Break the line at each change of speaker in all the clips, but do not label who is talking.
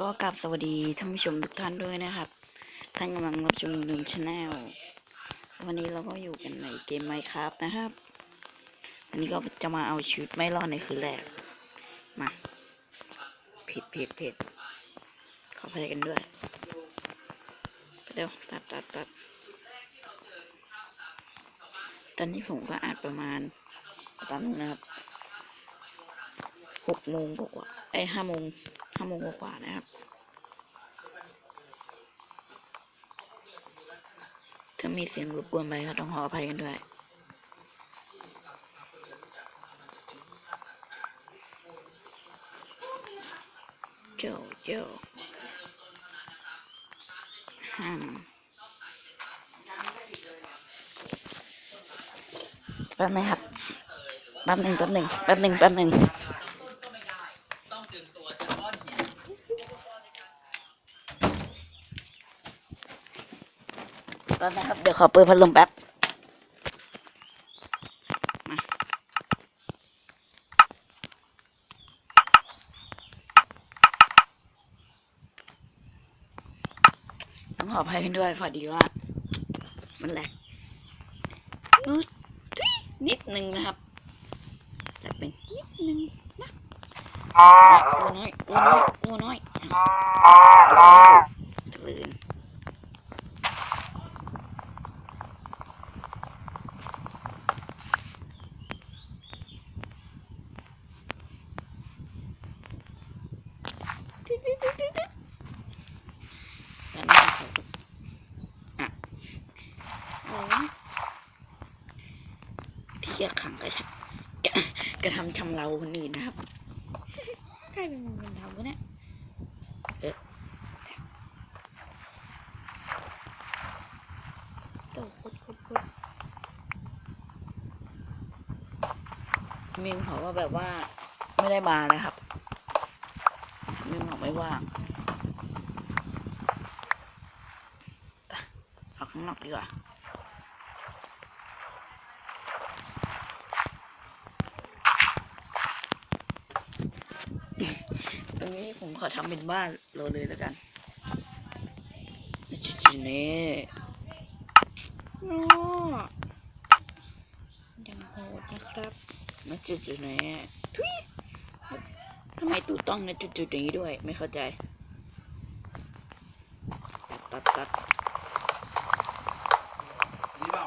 ก็กลับสวัสดีท่านผู้ชมทุกท่านด้วยนะครับ ท่านกำลังรับชมหนึ่งชาแนลวันนี้เราก็อยู่กันในเกมไมค์ครับนะครับ วันนี้ก็จะมาเอาชีวิตไม่รอดในคืนแรก มาผิดผิดผิดขออภัยกันด้วยเดี๋ยวตัดตัดตัดตอนนี้ผมก็อาจประมาณตอนนึงนะครับหกโมงกว่าไอห้าโมง ห้าโมงกว่านะครับ ถ้ามีเสียงรบกวนไปก็ต้องขออภัยกันด้วยโจโจฮัมแป๊บนึงครับแป๊บหนึ่งแป๊บหนึ่งแป๊บหนึ่งแป๊บหนึ่ง แป๊บนะครับ เดี๋ยวขอเปิดพัดลมแป๊บมาต้องขออภัยกันด้วยพอดีว่า มันแหลกนุดทุยนิดนึงนะครับแต่เป็นนิดนึงนะตัวน้อยตัวน้อยตัวน้อยตื่นแล้วนี่ เที่ยที่ขังกระกระกระทำชำเราคนอื่นนะครับใครเป็นคนทำวะเราเนี่ยเออโตคุดคุดคุดมิงเขาว่าแบบว่าไม่ได้มานะครับ ไม่ว่างอะเอาข้างนอกดีกว่าตรงนี้ผมขอทำเป็นบ้านเราเลยแล้วกันจุดๆนี้โอ้ยังโหดนะครับมาจุดๆนี้ทุยทำไมตูต้องในจุดๆนี้ด้วย ไม่เข้าใจตัดตัดตัด
นี่เปล่า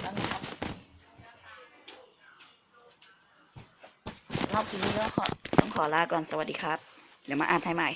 แล้วนะครับรอบนี้ก็ขอต้องขอลาก่อนสวัสดีครับ เดี๋ยวมาอ่านให้ใหม่